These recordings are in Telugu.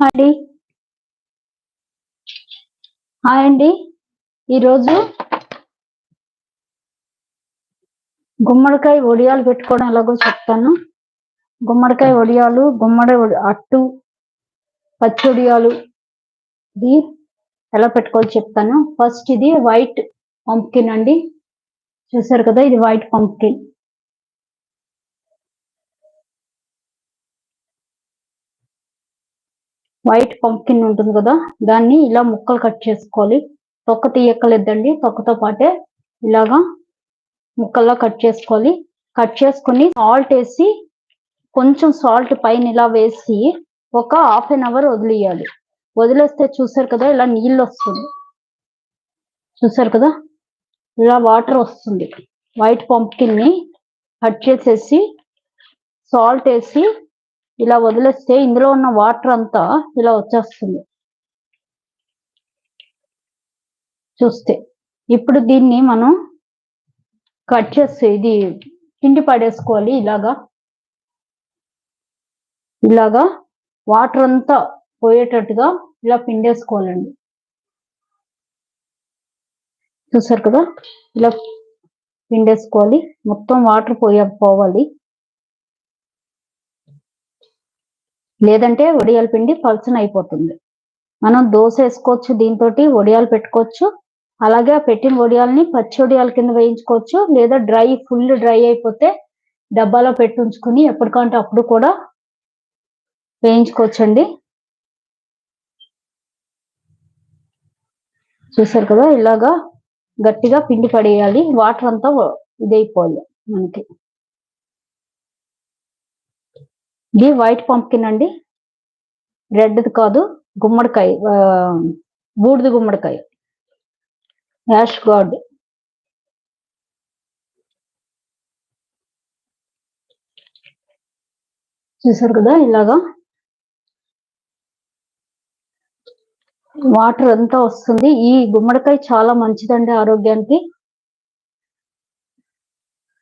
అండి. హాయ్ అండి. ఈరోజు గుమ్మడికాయ వడియాలు పెట్టుకోవడం ఎలాగో చెప్తాను. గుమ్మడికాయ వడియాలు గుమ్మడి అట్టు పచ్చి వడియాలు ఇది ఎలా పెట్టుకోవాలో చెప్తాను. ఫస్ట్ ఇది వైట్ పంప్కిన్ అండి. చూసారు కదా ఇది వైట్ పంప్కిన్. వైట్ పంప్కిన్ ఉంటుంది కదా దాన్ని ఇలా ముక్కలు కట్ చేసుకోవాలి. తొక్క తీయక్కలేదండి తొక్కతో పాటే ఇలాగా ముక్కల్లా కట్ చేసుకోవాలి. కట్ చేసుకుని సాల్ట్ వేసి కొంచెం సాల్ట్ పైన ఇలా వేసి ఒక హాఫ్ అన్ అవర్ వదిలేయాలి. వదిలేస్తే చూసారు కదా ఇలా నీళ్ళు వస్తుంది. చూసారు కదా? ఇలా వాటర్ వస్తుంది. వైట్ పంప్కిన్ని కట్ చేసేసి సాల్ట్ వేసి ఇలా వదిలేస్తే ఇందులో ఉన్న వాటర్ అంతా ఇలా వచ్చేస్తుంది. చూస్తే. ఇప్పుడు దీన్ని మనం కట్ చేస్తే ఇది పిండి పడేసుకోవాలి ఇలాగా. ఇలాగా వాటర్ అంతా పోయేటట్టుగా ఇలా పిండేసుకోవాలండి. చూసారు కదా? ఇలా పిండేసుకోవాలి. మొత్తం వాటర్ పోయ పోవాలి. లేదంటే వడియాల పిండి పల్చన అయిపోతుంది మనం దోశ వేసుకోవచ్చు దీంతో వడియాలు పెట్టుకోవచ్చు. అలాగే ఆ పెట్టిన వడియాలని పచ్చి వడియాల కింద వేయించుకోవచ్చు లేదా డ్రై ఫుల్ డ్రై అయిపోతే డబ్బాలో పెట్టి ఉంచుకుని ఎప్పటికంటే అప్పుడు కూడా వేయించుకోవచ్చండి. చూసారు కదా ఇలాగా గట్టిగా పిండి పడేయాలి వాటర్ అంతా ఇదైపోవాలి మనకి. ఇది వైట్ పంప్కిన్ అండి. రెడ్ది కాదు గుమ్మడికాయ బూడిద గుమ్మడికాయ. యాష్ గార్డ్ చూసారు కదా ఇలాగా? వాటర్ అంతా వస్తుంది. ఈ గుమ్మడికాయ చాలా మంచిదండి ఆరోగ్యానికి.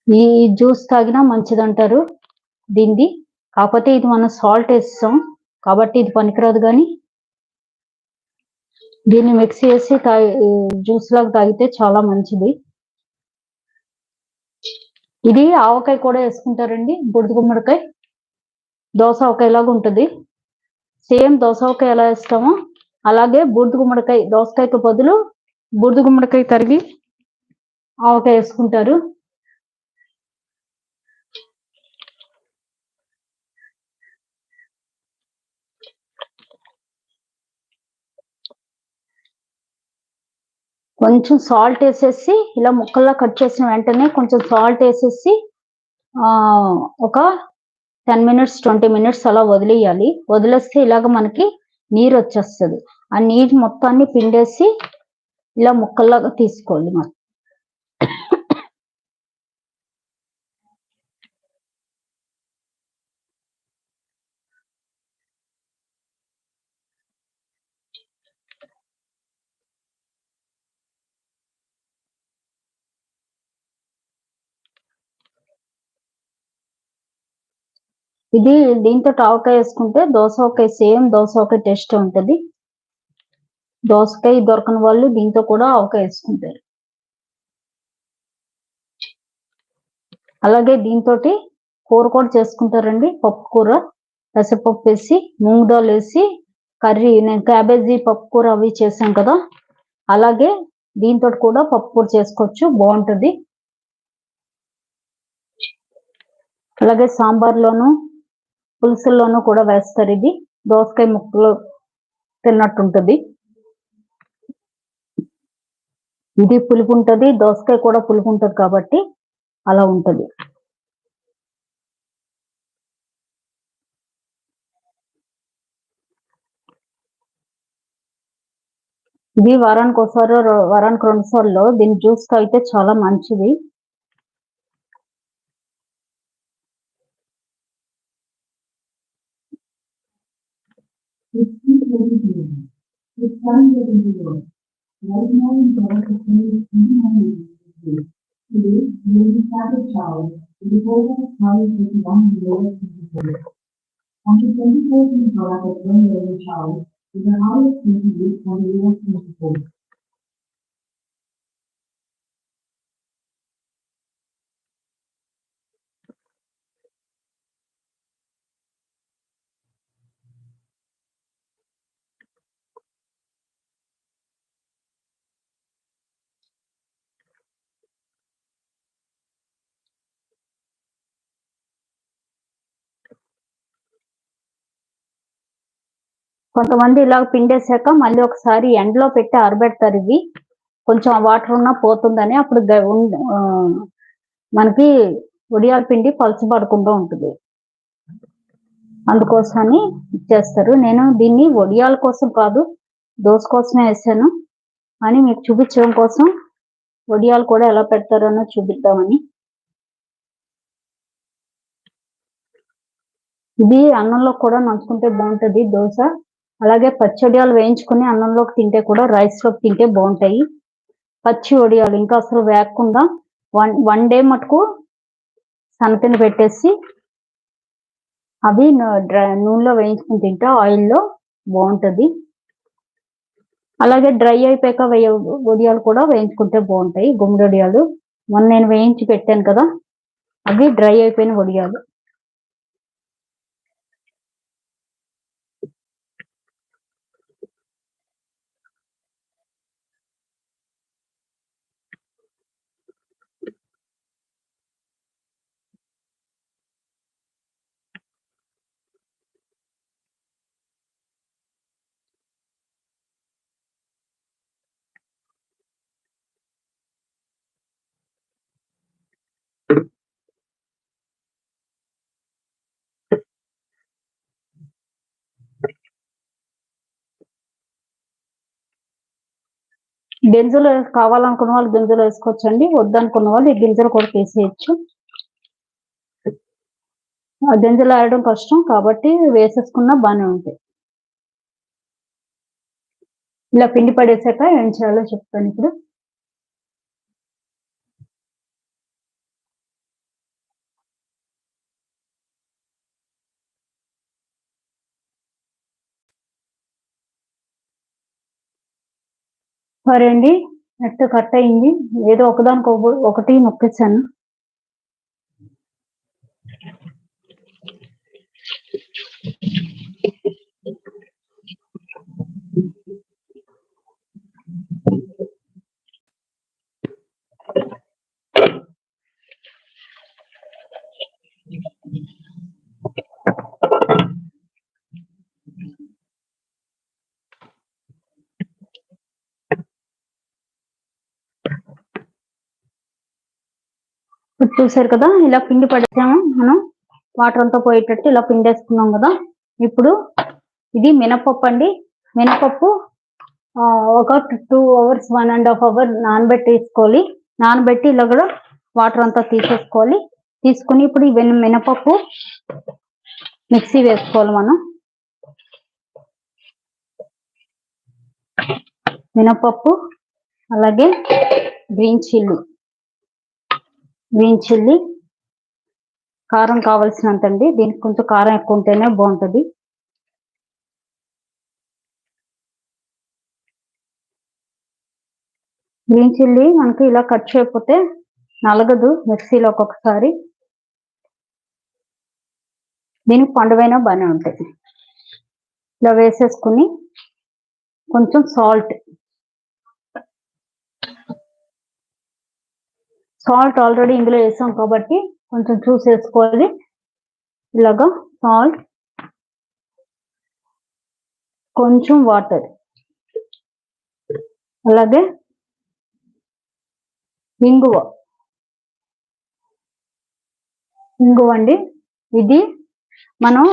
ఈ జ్యూస్ తాగినా మంచిదంటారు దీన్ని. కాకపోతే ఇది మనం సాల్ట్ వేస్తాం. కాబట్టి ఇది పనికిరాదు కానీ దీన్ని మిక్స్ చేసి తాగి జ్యూస్ లాగా తాగితే చాలా మంచిది. ఇది ఆవకాయ కూడా వేసుకుంటారండి బుడిద గుమ్మడికాయ. దోస ఆవకాయలాగా ఉంటుంది. సేమ్ దోస ఆవకాయ ఎలా వేస్తామో అలాగే బూడిద గుమ్మడికాయ దోసకాయకు బదులు బూడిద గుమ్మడికాయ తరిగి ఆవకాయ వేసుకుంటారు. కొంచెం సాల్ట్ వేసేసి ఇలా ముక్కల్లా కట్ చేసిన వెంటనే కొంచెం సాల్ట్ వేసేసి ఒక టెన్ మినిట్స్ ట్వంటీ మినిట్స్ అలా వదిలేయాలి. వదిలేస్తే ఇలాగ మనకి నీరు వచ్చేస్తుంది. ఆ నీరు మొత్తాన్ని పిండేసి ఇలా ముక్కల్లాగా తీసుకోవాలి మనం ఇది దీంతో ఆవకాయ వేసుకుంటే దోసకాయ సేమ్ దోసకాయ టేస్ట్ ఉంటది. దోసకాయ దొరకని వాళ్ళు దీంతో కూడా ఆవకాయ వేసుకుంటారు. అలాగే దీంతో కూర కూడా చేసుకుంటారండి. పప్పు కూర పెసరపప్పు వేసి మూంగ్ దాల్ వేసి కర్రీ నేను క్యాబేజీ పప్పు కూర అవి చేశాం కదా. అలాగే దీంతో కూడా పప్పు కూర చేసుకోవచ్చు. బాగుంటది. అలాగే సాంబార్లోను పులుసుల్లోనూ కూడా వేస్తారు ఇది. దోసకాయ ముక్కలు తిన్నట్టుంటుంది. ఇది పులుపు ఉంటది దోసకాయ కూడా పులుపు ఉంటది కాబట్టి అలా ఉంటది. ఇది వారానికి ఒకసారి వారానికి రెండు సార్లు దీని జ్యూస్ తాగితే చాలా మంచిది. It's people doing it. It's done getting to work. Right in Paris, the thing is in my to Today, during the Sabbath shower, the devoted house one year to On the 24th in Paris, the one year shower, is the highest 28 for the year 24. కొంతమంది ఇలా పిండేసాక మళ్ళీ ఒకసారి ఎండలో పెట్టి ఆరబెడతారు ఇవి. కొంచెం వాటర్ ఉన్నా పోతుందని అప్పుడు మనకి ఉడియాల పిండి పలచబడకుండా ఉంటుంది. అందుకోసమని చేస్తారు. నేను దీన్ని వడియాల కోసం కాదు దోశ కోసమే వేసాను. అని మీకు చూపించడం కోసం వడియాలు కూడా ఎలా పెడతారనో చూపిద్దామని. ఇది అన్నంలో కూడా నంచుకుంటే బాగుంటది దోశ. అలాగే పచ్చి వడియాలు వేయించుకుని అన్నంలోకి తింటే కూడా రైస్లోకి తింటే బాగుంటాయి. పచ్చి వడియాలు ఇంకా అసలు వేగకుండా వన్ వన్ డే మటుకు సన్నతిని పెట్టేసి అవి డ్రై నూనెలో వేయించుకుని తింటే ఆయిల్లో బాగుంటది. అలాగే డ్రై అయిపోయాక వేయ వడియాలు కూడా వేయించుకుంటే బాగుంటాయి. గుమ్మడి వడియాలు మొన్న నేను వేయించి పెట్టాను కదా అవి డ్రై అయిపోయిన వడియాలు గింజలు కావాలనుకున్న వాళ్ళు గింజలు వేసుకోవచ్చండి. వద్దనుకున్న వాళ్ళు ఈ గింజలు కూడా తీసేయచ్చు. ఆ గింజలు ఆడడం కష్టం కాబట్టి వేసేసుకున్నా బాగానే ఉంటాయి. ఇలా పిండి పడేసాక ఏం చేయాలో చెప్తాను ఇప్పుడు. సరే అండి నెట్ కట్ అయింది ఏదో ఒకదానికి ఒక- ఒకటి నొక్కేసాను చూసారు కదా ఇలా పిండి పడేసాము మనం. వాటర్ అంతా పోయేటట్టు ఇలా పిండేసుకున్నాం కదా. ఇప్పుడు ఇది మినపప్పు అండి. మినపప్పు ఒక two hours one and half hour నానబెట్టి వేసుకోవాలి. నానబెట్టి ఇలా కూడా వాటర్ అంతా తీసేసుకోవాలి. తీసుకుని ఇప్పుడు ఈ మినపప్పు మిక్సీ వేసుకోవాలి మనం. మినపప్పు అలాగే గ్రీన్ చిల్లీ. Green chilli. కారం కావాల్సినంత అండి దీనికి కొంచెం కారం ఎక్కువ ఉంటేనే బాగుంటది గ్రీన్ చిల్లీ మనకి ఇలా కట్ చేయకపోతే నలగదు మిక్సీలో ఒక్కొక్కసారి. దీనికి పండువైనా బాగానే ఉంటాయి. ఇలా వేసేసుకుని కొంచెం సాల్ట్ సాల్ట్ ఆల్రెడీ ఇందులో వేసాం కాబట్టి కొంచెం చూసి వేసుకోవాలి ఇలాగా సాల్ట్ కొంచెం వాటర్ అలాగే ఇంగువ. ఇంగువ అండి. ఇది మనం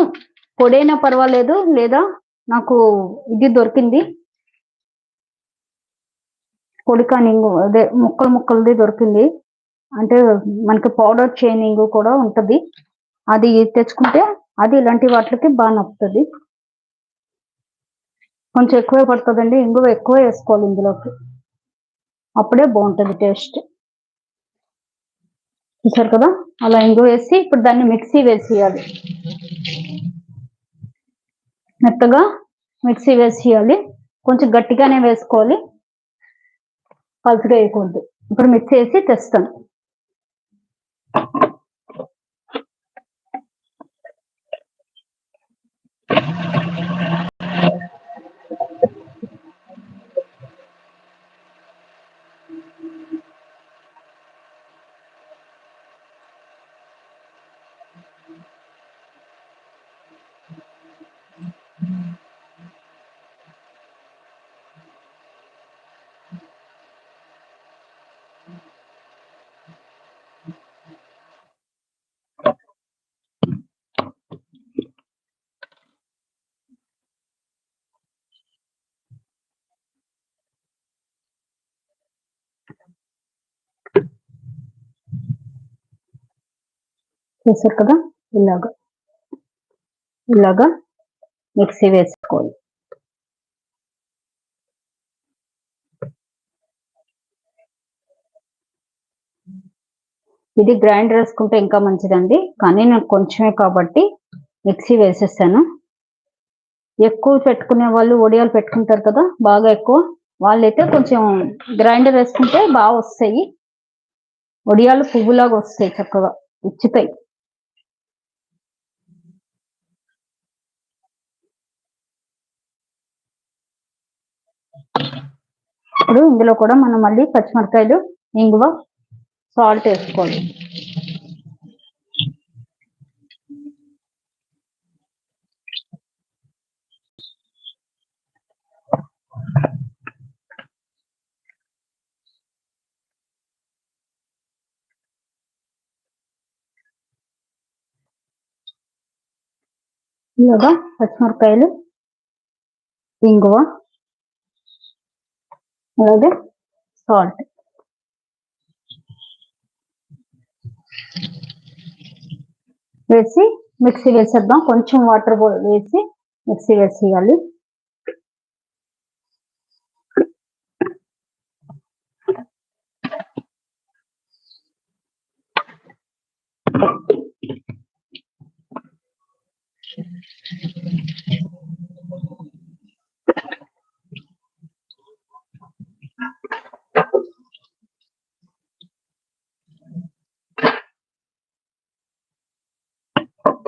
పొడైనా పర్వాలేదు లేదా నాకు ఇది దొరికింది. పొడికాని ఇంగువ అదే ముక్కలు ముక్కలది దొరికింది. అంటే మనకి పౌడర్ చైనింగ్ కూడా ఉంటుంది. అది తెచ్చుకుంటే అది ఇలాంటి వాటికి బాగా నప్పుతుంది. కొంచెం ఎక్కువే పడుతుందండి. ఇంగువ ఎక్కువ వేసుకోవాలి ఇందులోకి. అప్పుడే బాగుంటుంది టేస్ట్ చూసారు కదా? అలా ఇంగువ వేసి ఇప్పుడు దాన్ని మిక్సీ వేసేయాలి. మెత్తగా మిక్సీ వేసేయాలి. కొంచెం గట్టిగానే వేసుకోవాలి. పలుచగా వేయకూడదు. ఇప్పుడు మిక్సీ వేసి తెస్తాను. చేశారు కదా? ఇలాగా. ఇలాగా మిక్సీ వేసుకోవాలి. ఇది గ్రైండర్ వేసుకుంటే ఇంకా మంచిదండి. కానీ నాకు కొంచెమే కాబట్టి మిక్సీ వేసేసాను. ఎక్కువ పెట్టుకునే వాళ్ళు ఒడియాలు పెట్టుకుంటారు కదా? బాగా ఎక్కువ. వాళ్ళైతే కొంచెం గ్రైండర్ వేసుకుంటే బాగా వస్తాయి. ఒడియాలు పువ్వులాగా వస్తాయి చక్కగా. ఉచ్చుతాయి. ఇప్పుడు ఇందులో కూడా మనం మళ్ళీ పచ్చిమిరకాయలు ఇంగువ సాల్ట్ వేసుకోవాలి. ఇలాగా పచ్చిమిరకాయలు ఇంగువ అలాగే సాల్ట్ వేసి మిక్సీ వేసేద్దాం. కొంచెం వాటర్ వేసి మిక్సీ వేసేయాలి.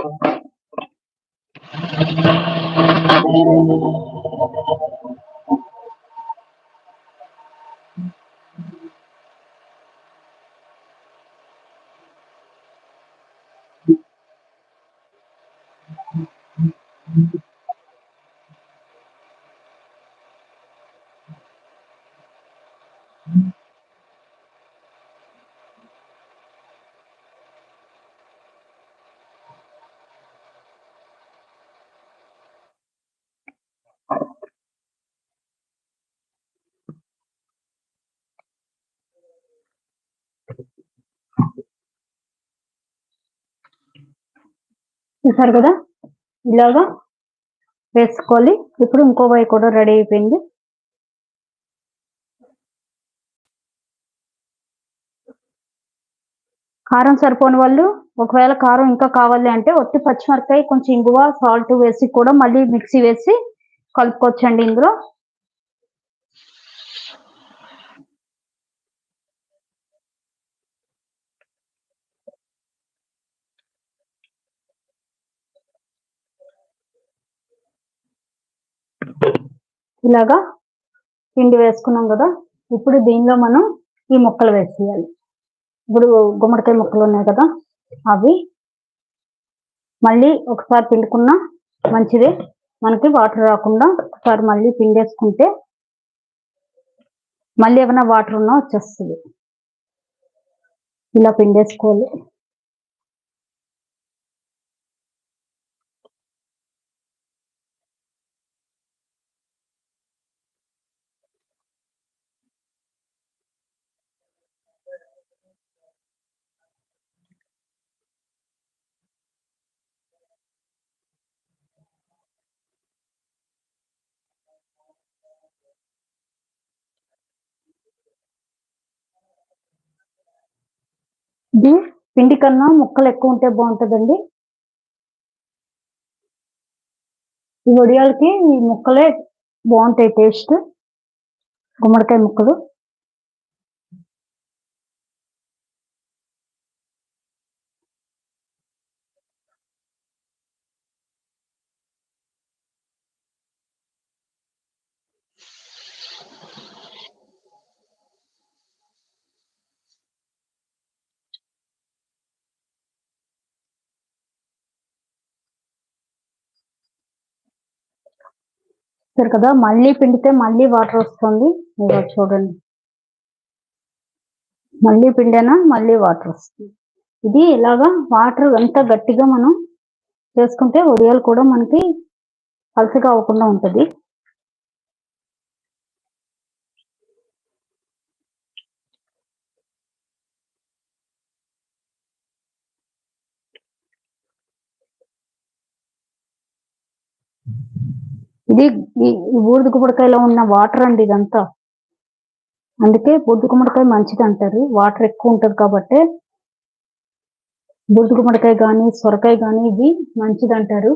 Thank you. చూసారు కదా? ఇలాగా వేసుకోవాలి. ఇప్పుడు ఇంకో వైపు కూడా రెడీ అయిపోయింది. కారం సరిపోని వాళ్ళు ఒకవేళ కారం ఇంకా కావాలి అంటే ఒట్టి పచ్చిమిరకాయ కొంచెం ఇంగువ సాల్ట్ వేసి కూడా మళ్ళీ మిక్సీ వేసి కలుపుకోవచ్చండి ఇందులో. ఇలాగా పిండి వేసుకున్నాం కదా ఇప్పుడు దీనిలో మనం ఈ ముక్కలు వేసేయాలి. ఇప్పుడు గుమ్మడికాయ ముక్కలు ఉన్నాయి కదా అవి మళ్ళీ ఒకసారి పిండుకున్నా మంచిదే. మనకి వాటర్ రాకుండా ఒకసారి మళ్ళీ పిండేసుకుంటే మళ్ళీ ఏమైనా వాటర్ ఉన్నా వచ్చేస్తుంది. ఇలా పిండేసుకోవాలి. ఇది పిండి కన్నా ముక్కలు ఎక్కువ ఉంటే బాగుంటుందండి. ఈ వడియాలకి ఈ ముక్కలే బాగుంటాయి టేస్ట్. గుమ్మడికాయ ముక్కలు. సరే కదా మళ్ళీ పిండితే మళ్ళీ వాటర్ వస్తుంది. ఇదిగో చూడండి. మళ్ళీ పిండేనా మళ్ళీ వాటర్ వస్తుంది. ఇది ఇలాగా వాటర్ ఎంత గట్టిగా మనం చేసుకుంటే వడియాలు కూడా మనకి పలసగా అవ్వకుండా ఉంటది. ఇది బూడిద గుమ్మడికాయలో ఉన్న వాటర్ అండి ఇదంతా. అందుకే బూడిద గుమ్మడికాయ మంచిది అంటారు. వాటర్ ఎక్కువ ఉంటది కాబట్టి బూడిద గుమ్మడికాయ కానీ సొరకాయ కానీ ఇది మంచిది అంటారు.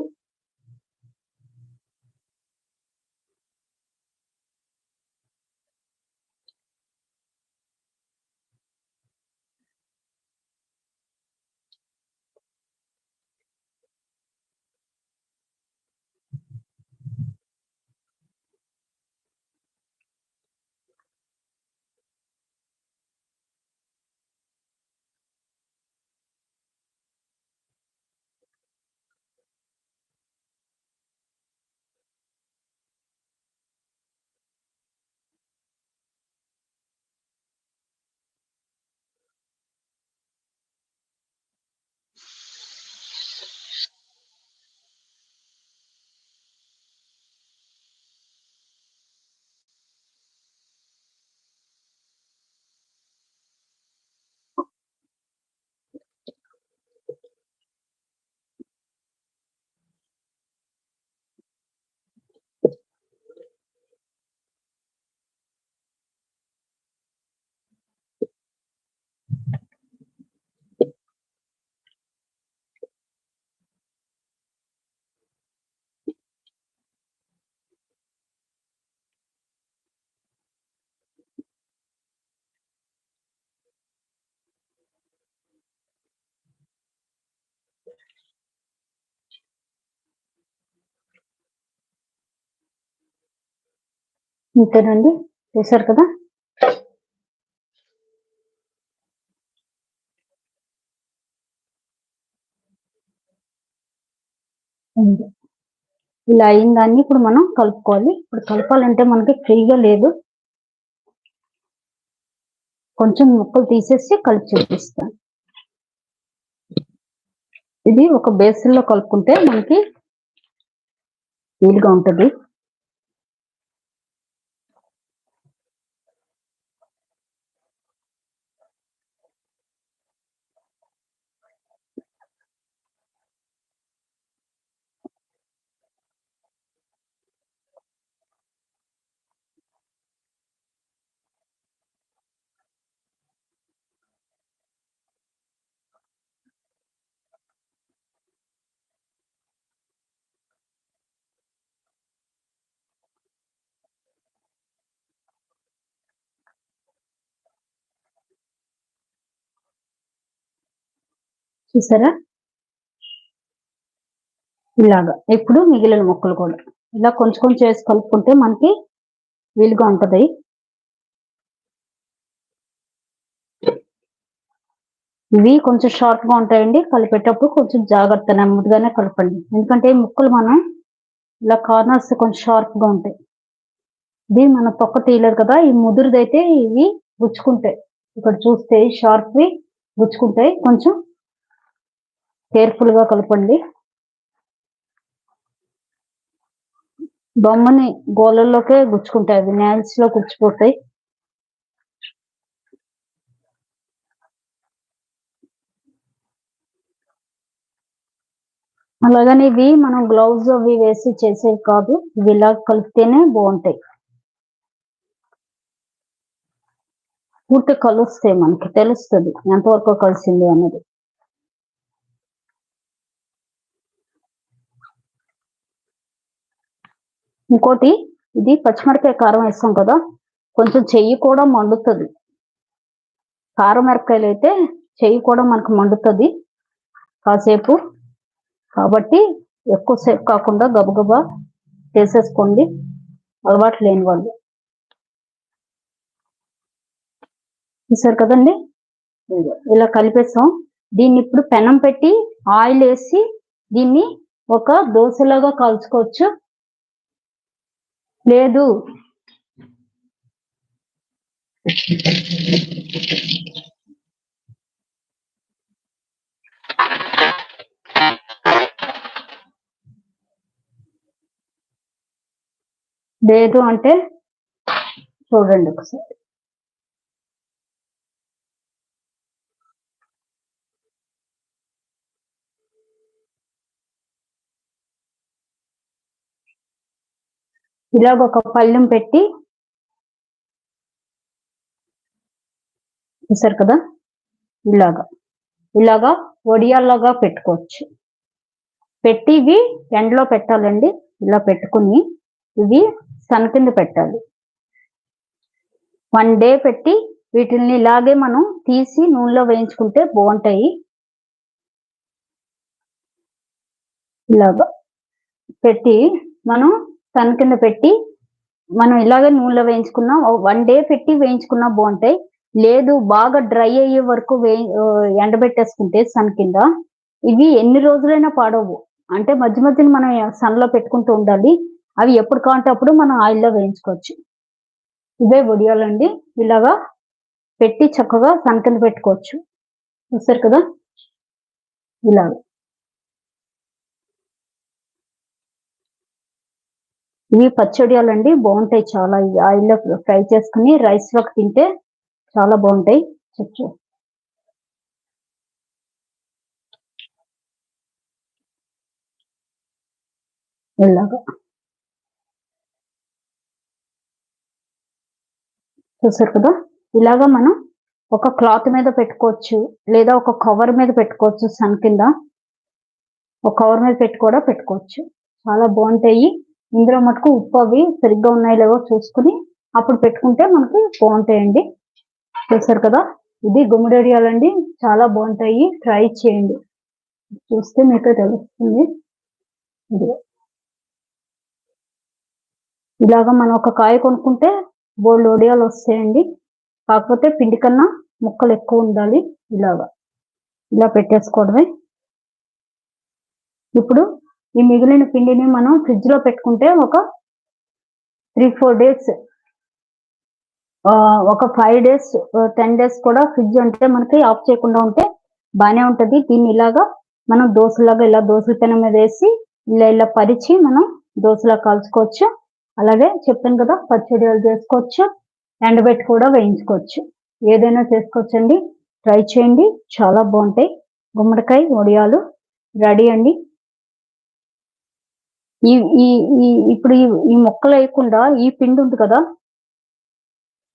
ఇంతేనండి? చూసారు కదా? ఇలా అయిన దాన్ని ఇప్పుడు మనం కలుపుకోవాలి. ఇప్పుడు కలపాలంటే మనకి ఫ్రీగా లేదు. కొంచెం ముక్కలు తీసేసి కలిపి చూపిస్తాను. ఇది ఒక బేసిన్లో కలుపుకుంటే మనకి వీలుగా ఉంటుంది. చూసారా? ఇలాగా. ఇప్పుడు మిగిలిన ముక్కలు కూడా. ఇలా కొంచెం కొంచెం వేసి కలుపుకుంటే మనకి వీలుగా ఉంటది. ఇవి కొంచెం షార్ప్గా ఉంటాయండి. కలిపేటప్పుడు కొంచెం జాగ్రత్త నెమ్మదిగానే కలపండి. ఎందుకంటే ఈ ముక్కలు మనం ఇలా కార్నర్స్ కొంచెం షార్ప్గా ఉంటాయి. ఇది మన తొక్క తీయలేదు కదా ఈ ముదురుదైతే ఇవి గుచ్చుకుంటాయి. ఇక్కడ చూస్తే షార్ప్వి గుచ్చుకుంటాయి. కొంచెం కేర్ఫుల్గా కలపండి. బొమ్మని గోళల్లోకే గుచ్చుకుంటాయి అవి లో గుచ్చిపోతాయి. అలాగని ఇవి మనం గ్లౌజ్ అవి వేసి చేసేవి కాదు ఇవి ఇలా కలిపితేనే బాగుంటాయి. పూర్తి కలుస్తాయి మనకి తెలుస్తుంది ఎంతవరకు కలిసింది అనేది. ఇంకోటి ఇది పచ్చిమిరపకాయ కారం వేస్తాం కదా కొంచెం చెయ్యి కూడా మండుతుంది. కారం మిరపకాయలు అయితే చెయ్యి కూడా మనకు మండుతుంది కాసేపు. కాబట్టి ఎక్కువసేపు కాకుండా గబగబా చేసేసుకోండి అలవాటు లేని వాళ్ళు. చూసారు కదండి? ఇలా కలిపేసాం దీన్ని ఇప్పుడు పెనం పెట్టి ఆయిల్ వేసి దీన్ని ఒక దోశలాగా కాల్చుకోవచ్చు. లేదు. లేదు అంటే చూడండి ఒకసారి. ఇలాగ ఒక పళ్ళెం పెట్టి చూసారు కదా? ఇలాగా. ఇలాగా ఒడియాల్లాగా పెట్టుకోవచ్చు. పెట్టి ఇవి ఎండలో పెట్టాలండి. ఇలా పెట్టుకుని ఇవి సన్ కింద పెట్టాలి. వన్ డే పెట్టి వీటిల్ని ఇలాగే మనం తీసి నూనెలో వేయించుకుంటే బాగుంటాయి. ఇలాగా. పెట్టి మనం సన్ కింద పెట్టి మనం ఇలాగే నూనెలో వేయించుకున్నా వన్ డే పెట్టి వేయించుకున్నా బాగుంటాయి. లేదు బాగా డ్రై అయ్యే వరకు వే ఎండబెట్టేసుకుంటే సన్ కింద ఇవి ఎన్ని రోజులైనా పాడవు. అంటే మధ్య మధ్యన మనం సన్లో పెట్టుకుంటూ ఉండాలి. అవి ఎప్పుడు కావాలంటే అప్పుడు మనం ఆయిల్లో వేయించుకోవచ్చు. ఇవే వడియాలండి. ఇలాగా పెట్టి చక్కగా సన్ కింద పెట్టుకోవచ్చు. చూస్తారు కదా? ఇలాగా. ఇవి పచ్చడియాలండి బాగుంటాయి చాలా. ఇవి ఆయిల్లో ఫ్రై చేసుకుని రైస్లోకి తింటే చాలా బాగుంటాయి. చచ్చు ఇలాగా. చూసారు కదా? ఇలాగా మనం ఒక క్లాత్ మీద పెట్టుకోవచ్చు లేదా ఒక కవర్ మీద పెట్టుకోవచ్చు సన్ కింద. ఒక కవర్ మీద పెట్టి కూడా పెట్టుకోవచ్చు. చాలా బాగుంటాయి. ఇందులో మటుకు ఉప్పు అవి సరిగ్గా ఉన్నాయో లేవో చూసుకుని అప్పుడు పెట్టుకుంటే మనకి బాగుంటాయండి. చూసారు కదా? ఇది గుమ్మడేడియాలండి చాలా బాగుంటాయి. ట్రై చేయండి. చూస్తే మీకు తెలుస్తుంది. ఇది ఇలాగా మనం ఒక కాయ కొనుక్కుంటే బోల్డ్ ఒడియాలు వస్తాయండి. కాకపోతే పిండి కన్నా ముక్కలు ఎక్కువ ఉండాలి ఇలాగా. ఇలా పెట్టేసుకోవడమే. ఇప్పుడు ఈ మిగిలిన పిండిని మనం ఫ్రిడ్జ్లో పెట్టుకుంటే ఒక త్రీ ఫోర్ డేస్ ఒక ఫైవ్ డేస్ టెన్ డేస్ కూడా ఫ్రిడ్జ్ అంటే మనకి ఆఫ్ చేయకుండా ఉంటే బాగానే ఉంటది. దీన్ని ఇలాగా మనం దోశలాగా ఇలా దోశల పెనం మీద వేసి ఇలా ఇలా పరిచి మనం దోశలా కాల్చుకోవచ్చు. అలాగే చెప్పాను కదా పచ్చడియాలు చేసుకోవచ్చు. ఎండబెట్టి కూడా వేయించుకోవచ్చు. ఏదైనా చేసుకోవచ్చండి. ట్రై చేయండి. చాలా బాగుంటాయి. గుమ్మడికాయ వడియాలు రెడీ అండి. ఈ ఈ ఈ ఇప్పుడు ఈ మొక్కలు వేయకుండా ఈ పిండి ఉంది కదా?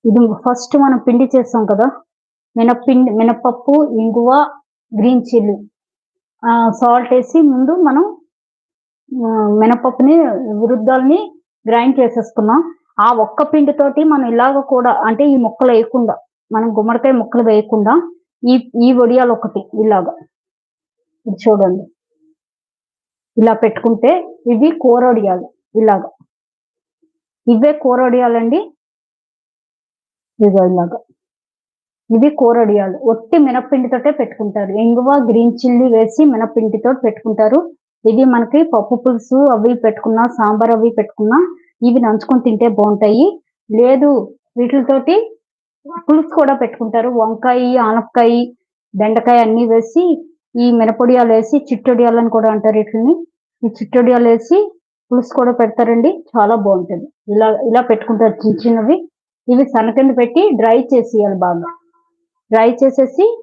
ఇది ఫస్ట్ మనం పిండి చేస్తాం కదా? మినప్పిండి మినపప్పు ఇంగువ గ్రీన్ చిల్లీ. సాల్ట్ వేసి ముందు మనం మినపప్పుని వృద్ధాలని గ్రైండ్ చేసేసుకున్నాం. ఆ ఒక్క పిండితోటి మనం ఇలాగ కూడా అంటే ఈ ముక్కలు వేయకుండా మనం గుమ్మడికాయ ముక్కలు వేయకుండా ఈ ఈ వడియాలు ఒకటి ఇలాగా. ఇది చూడండి. ఇలా పెట్టుకుంటే ఇవి కూరొడియాలు ఇలాగా. ఇవే కూరొడియాలండి. ఇదిగో ఇలాగా. ఇవి కూరడియాలు. ఒట్టి మినప్పిండితోటే పెట్టుకుంటారు. ఇంగువ గ్రీన్ చిల్లీ వేసి మినప్పిండితో పెట్టుకుంటారు. ఇది మనకి పప్పు పులుసు అవి పెట్టుకున్నా సాంబార్ అవి పెట్టుకున్నా ఇవి నంచుకొని తింటే బాగుంటాయి. లేదు వీటితోటి పులుసు కూడా పెట్టుకుంటారు. వంకాయ ఆనపకాయ బెండకాయ అన్ని వేసి ఈ మినపొడియాలు వేసి చిట్టొడియాలు అని కూడా అంటారు వీటిని. ఈ చిట్టొడియాలు వేసి పులుసు కూడా పెడతారండి. చాలా బాగుంటుంది. ఇలా ఇలా పెట్టుకుంటారు చిన్న చిన్నవి. ఇవి సనకింద పెట్టి డ్రై చేసేయాలి బాగా. డ్రై చేసేసి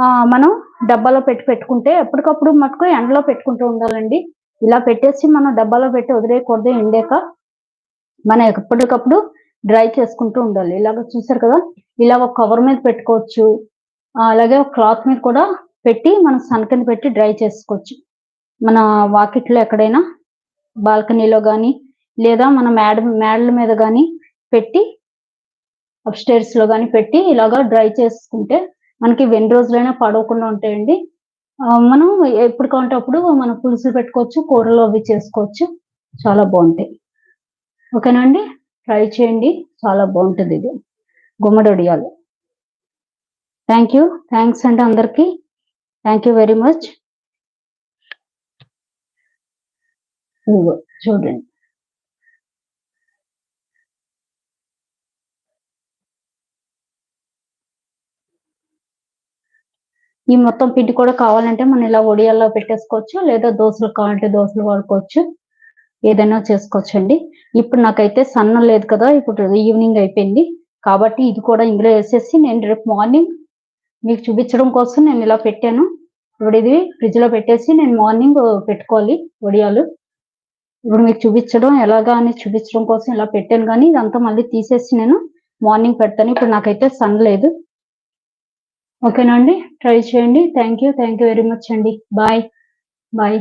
ఆ, మనం డబ్బాలో పెట్టి పెట్టుకుంటే ఎప్పటికప్పుడు మటుకు ఎండలో పెట్టుకుంటూ ఉండాలండి. ఇలా పెట్టేసి మనం డబ్బాలో పెట్టి వదిలేయకూడదు ఎండాక. మనం ఎప్పటికప్పుడు డ్రై చేసుకుంటూ ఉండాలి. ఇలాగ చూసారు కదా? ఇలా ఒక కవర్ మీద పెట్టుకోవచ్చు. అలాగే ఒక క్లాత్ మీద కూడా పెట్టి మనం సన్ కింద పెట్టి డ్రై చేసుకోవచ్చు. మన వాకిట్లో ఎక్కడైనా బాల్కనీలో కానీ లేదా మన మేడ మేడల మీద కానీ పెట్టి అప్స్టేర్స్లో కానీ పెట్టి ఇలాగా డ్రై చేసుకుంటే మనకి ఎన్ని రోజులైనా పడవకుండా ఉంటాయండి. మనం ఎప్పుడు కావాలంటే అప్పుడు మనం పులుసులు పెట్టుకోవచ్చు కూరలు అవి చేసుకోవచ్చు. చాలా బాగుంటాయి. ఓకేనా అండి? ట్రై చేయండి. చాలా బాగుంటుంది ఇది. గుమ్మడి వడియాలు. Thank you. థ్యాంక్స్ అండి అందరికీ. థ్యాంక్ యూ వెరీ మచ్ చూడండి. ఈ మొత్తం పిండి కూడా కావాలంటే మనం ఇలా ఒడియాల్లో పెట్టేసుకోవచ్చు లేదా దోశలు కావాలంటే దోశలు వాడుకోవచ్చు. ఏదైనా చేసుకోవచ్చు అండి ఇప్పుడు నాకైతే సన్న లేదు కదా ఇప్పుడు ఈవినింగ్ అయిపోయింది. కాబట్టి ఇది కూడా ఇందులో వేసేసి నేను రేపు మార్నింగ్ మీకు చూపించడం కోసం నేను ఇలా పెట్టాను. ఇప్పుడు ఇది ఫ్రిడ్జ్లో పెట్టేసి నేను మార్నింగ్ పెట్టుకోవాలి వడియాలు. ఇప్పుడు మీకు చూపించడం ఎలాగా అని చూపించడం కోసం ఇలా పెట్టాను కానీ ఇదంతా మళ్ళీ తీసేసి నేను మార్నింగ్ పెడతాను. ఇప్పుడు నాకైతే సన్ లేదు. ఓకేనా అండి? ట్రై చేయండి. Thank you thank you very much అండి. Bye bye